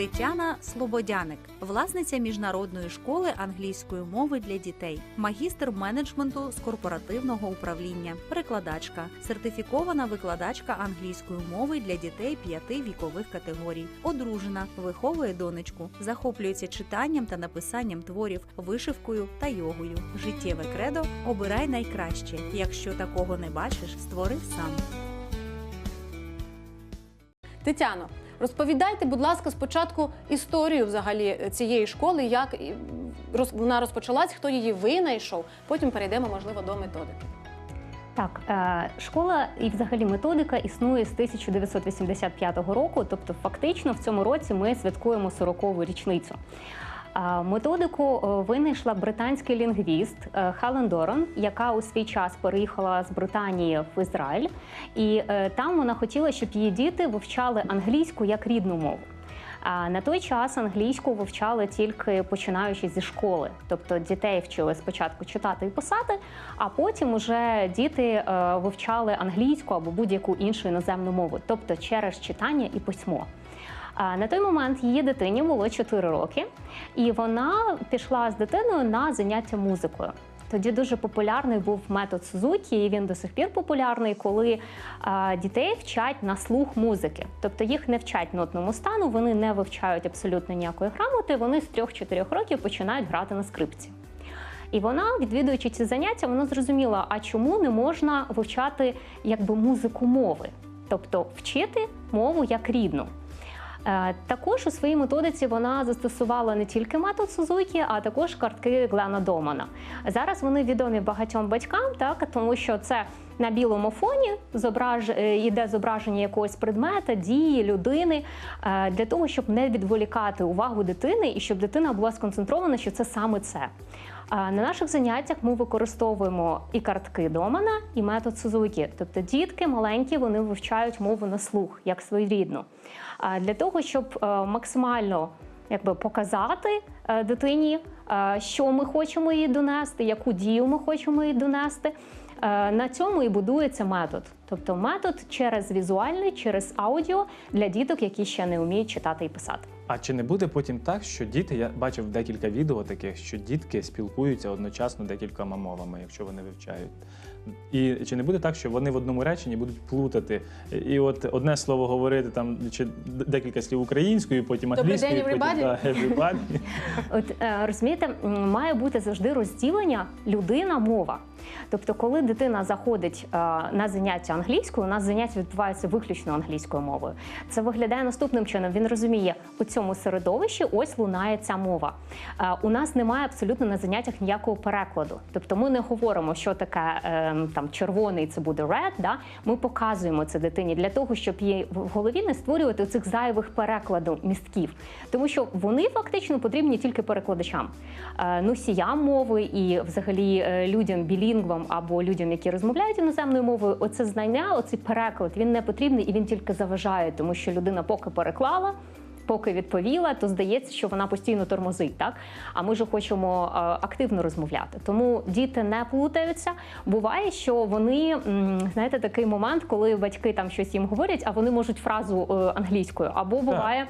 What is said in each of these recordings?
Тетяна Слободяник, власниця міжнародної школи англійської мови для дітей, магістр менеджменту з корпоративного управління, перекладачка, сертифікована викладачка англійської мови для дітей п'яти вікових категорій, одружена, виховує донечку, захоплюється читанням та написанням творів, вишивкою та йогою. Життєве кредо обирай найкраще. Якщо такого не бачиш, створи сам. Тетяно, розповідайте, будь ласка, спочатку історію взагалі цієї школи, як вона розпочалась, хто її винайшов. Потім перейдемо, можливо, до методики. Так, е, школа і взагалі методика існує з 1985 року, тобто фактично в цьому році ми святкуємо 40-ву річницю. Методику е, винайшла британський лінгвіст е, Хелен Дорон, яка у свій час переїхала з Британії в Ізраїль, і е, там вона хотіла, щоб її діти вивчали англійську як рідну мову. А на той час англійську вивчали тільки починаючи зі школи, тобто дітей вчили спочатку читати і писати, а потім уже діти вивчали англійську або будь-яку іншу іноземну мову, тобто через читання і письмо. На той момент її дитині було 4 роки, і вона пішла з дитиною на заняття музикою. Тоді дуже популярний був метод Сузукі, і він до сих пір популярний, коли а, дітей вчать на слух музики. Тобто їх не вчать нотному стану, вони не вивчають абсолютно ніякої грамоти. Вони з 3-4 років починають грати на скрипці. І вона, відвідуючи ці заняття, вона зрозуміла, а чому не можна вивчати якби музику мови, тобто вчити мову як рідну. Е, Також у своїй методиці вона застосувала не тільки метод Сузукі, а також картки Глена Домана. Зараз вони відомі багатьом батькам, так тому що це на білому фоні зображ... е, йде зображення якогось предмета, дії, людини е, для того, щоб не відволікати увагу дитини і щоб дитина була сконцентрована, що це саме це. На наших заняттях ми використовуємо і картки Домана, і метод Сузукі. Тобто дітки маленькі вони вивчають мову на слух як своєрідну. Для того, щоб е, максимально якби показати е, дитині, е, що ми хочемо їй донести, яку дію ми хочемо їй донести. На цьому і будується метод. Тобто метод через візуальний, через аудіо для діток, які ще не вміють читати і писати. А чи не буде потім так, що діти, я бачив декілька відео таких, що дітки спілкуються одночасно декількома мовами, якщо вони вивчають. І чи не буде так, що вони в одному реченні будуть плутати? І от одне слово говорити там чи декілька слів українською, потім Добрий день, англійською, потім everybody. да, everybody. От е, розумієте, м, має бути завжди розділення людина-мова. Тобто, коли дитина заходить е, на заняття англійською, у нас заняття відбуваються виключно англійською мовою. Це виглядає наступним чином. Він розуміє, у цьому середовищі ось лунає ця мова. Е, У нас немає абсолютно на заняттях ніякого перекладу. Тобто, ми не говоримо, що таке е, там червоний, це буде red, Да? Ми показуємо це дитині для того, щоб їй в голові не створювати цих зайвих перекладів містків, тому що вони фактично потрібні тільки перекладачам, носіям мови і взагалі людям білінгвам або людям, які розмовляють іноземною мовою. Оце знання, оцей переклад він не потрібний і він тільки заважає, тому що людина поки переклала. Поки відповіла, то здається, що вона постійно тормозить, так? А ми ж хочемо е, активно розмовляти. Тому діти не плутаються. Буває, що вони знаєте, такий момент, коли батьки там щось їм говорять, а вони можуть фразу е, англійською. Або буває,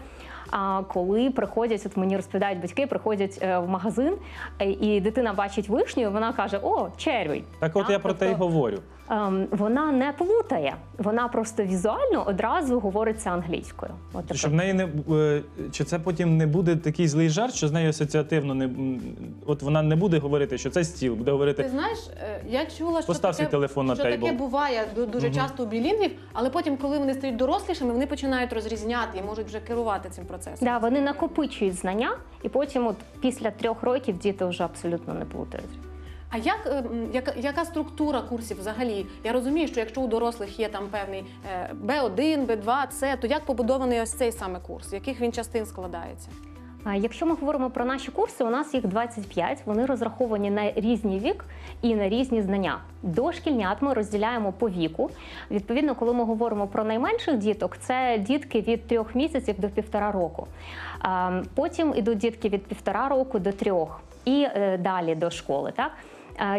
коли приходять, от мені розповідають батьки, приходять е, в магазин, е, і дитина бачить вишню, і вона каже: О, червій. Так, от я про те й тобто, говорю. ем, Вона не плутає, вона просто візуально одразу говориться англійською. От таке. Щоб в неї не е, чи це потім не буде такий злий жарт, що з нею асоціативно не от вона не буде говорити, що це стіл, буде Ти говорити знаєш, е, я чула, що Постав таке, свій телефон на що таке буває ду- дуже Мгм. часто у білінгвів, але потім, коли вони стають дорослішими, вони починають розрізняти і можуть вже керувати цим процесом. Да, вони накопичують знання, і потім, от після трьох років, діти вже абсолютно не плутають. А як е, яка, яка структура курсів взагалі? Я розумію, що якщо у дорослих є там певний е, Б1, Б2, С, то як побудований ось цей саме курс? Яких він частин складається? Якщо ми говоримо про наші курси, у нас їх 25, Вони розраховані на різний вік і на різні знання. Дошкільнят ми розділяємо по віку. Відповідно, коли ми говоримо про найменших діток, це дітки від трьох місяців до півтора року. А, Потім ідуть дітки від півтора року до трьох і е, далі до школи. Так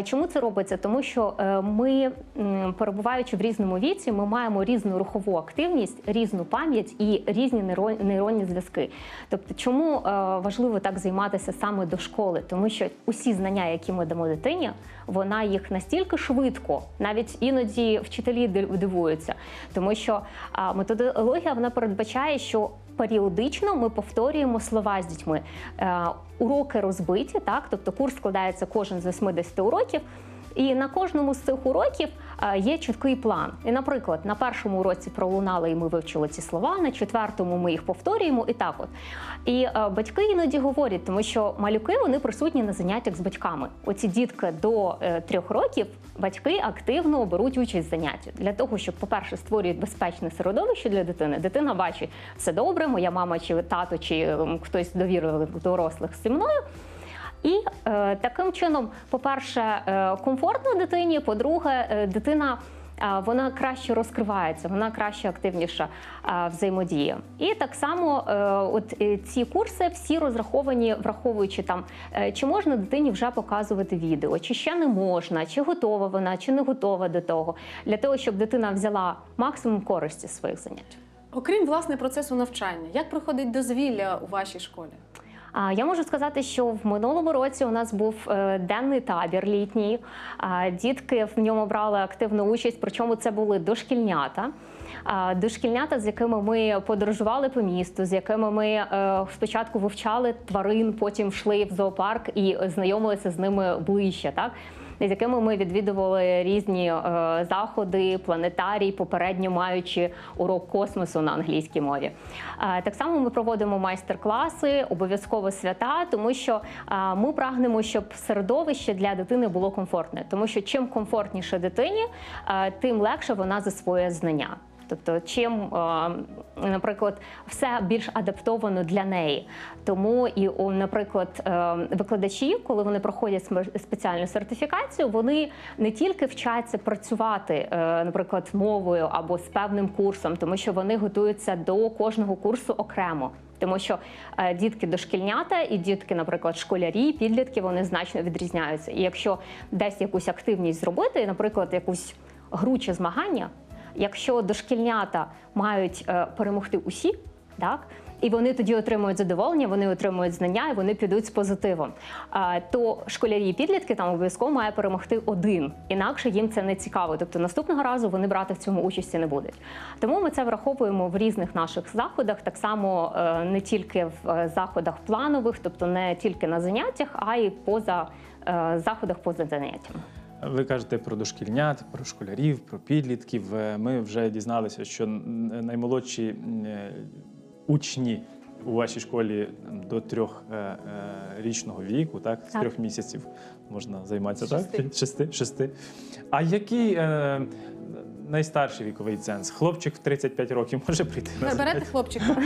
Чому це робиться? Тому що е, ми, перебуваючи в різному віці, ми маємо різну рухову активність, різну пам'ять і різні нейронні зв'язки. Тобто, чому е, важливо так займатися саме до школи? Тому що усі знання, які ми дамо дитині, вона їх настільки швидко, навіть іноді вчителі див- дивуються, тому що методологія вона передбачає, що періодично ми повторюємо слова з дітьми. Е, уроки розбиті, так тобто курс складається кожен з 80 уроків. І на кожному з цих уроків е, є чіткий план. І, наприклад, на першому уроці пролунали, і ми вивчили ці слова, на четвертому ми їх повторюємо, і так от. І е, батьки іноді говорять, тому що малюки вони присутні на заняттях з батьками. Оці дітки до е, трьох років батьки активно беруть участь в занятті для того, щоб, по-перше, створюють безпечне середовище для дитини. Дитина бачить все добре, моя мама чи тато, чи ем, хтось довірливих дорослих зі мною. І е, таким чином, по-перше, е, комфортно дитині, по-друге, е, дитина. е, Вона краще розкривається, вона краще активніше е, взаємодіє. І так само, от ці курси всі розраховані, враховуючи там, чи можна дитині вже показувати відео, чи ще не можна, чи готова вона, чи не готова до того, для того, щоб дитина взяла максимум користі своїх занять. Окрім власне процесу навчання, як проходить дозвілля у вашій школі? Я можу сказати, що в минулому році у нас був е, денний табір літній. Дітки в ньому брали активну участь, причому це були дошкільнята. Дошкільнята, з якими ми подорожували по місту, з якими ми е, спочатку вивчали тварин, потім йшли в зоопарк і знайомилися з ними ближче. Так? З якими ми відвідували різні е, заходи, планетарій, попередньо маючи урок космосу на англійській мові. Е, так само ми проводимо майстер-класи, обов'язково свята, тому що е, ми прагнемо, щоб середовище для дитини було комфортне. Тому що чим комфортніше дитині, тим легше вона засвоює знання. Тобто, чим, е, наприклад, все більш адаптовано для неї. Тому і, наприклад, е, викладачі, коли вони проходять спеціальну сертифікацію, вони не тільки вчаться працювати, е, наприклад, мовою або з певним курсом, тому що вони готуються до кожного курсу окремо. Тому що дітки дошкільнята і дітки, наприклад, школярі, підлітки, вони значно відрізняються. І якщо десь якусь активність зробити, наприклад, якусь гру чи змагання, якщо дошкільнята мають е, перемогти усі, так. І вони тоді отримують задоволення, вони отримують знання і вони підуть з позитивом. А, то школярі і підлітки там обов'язково має перемогти один, інакше їм це не цікаво. Тобто наступного разу вони брати в цьому участі не будуть. Тому ми це враховуємо в різних наших заходах, так само е, не тільки в е, заходах планових, тобто не тільки на заняттях, а й поза е, заходах поза заняттями. Ви кажете про дошкільнят, про школярів, про підлітків. Е, Ми вже дізналися, що наймолодші е, учні у вашій школі до трьох е, віку, так, з трьох місяців можна займатися, Шести. так? Шести. Шести. А який найстарший віковий ценз? Хлопчик в 35 років може прийти Ви Берете хлопчика?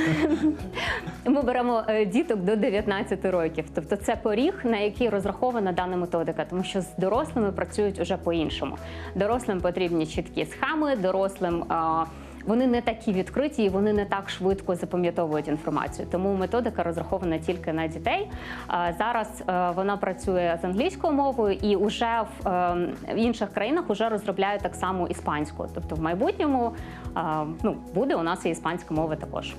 Ми беремо е, діток до 19 років. Тобто це поріг, на який розрахована дана методика, тому що з дорослими працюють уже по-іншому. Дорослим потрібні чіткі схеми, дорослим. а, Вони не такі відкриті, і вони не так швидко запам'ятовують інформацію. Тому методика розрахована тільки на дітей. Зараз е, вона працює з англійською мовою, і вже в, е, інших країнах вже розробляють так само іспанську. Тобто, в майбутньому ну буде у нас і іспанська мова також.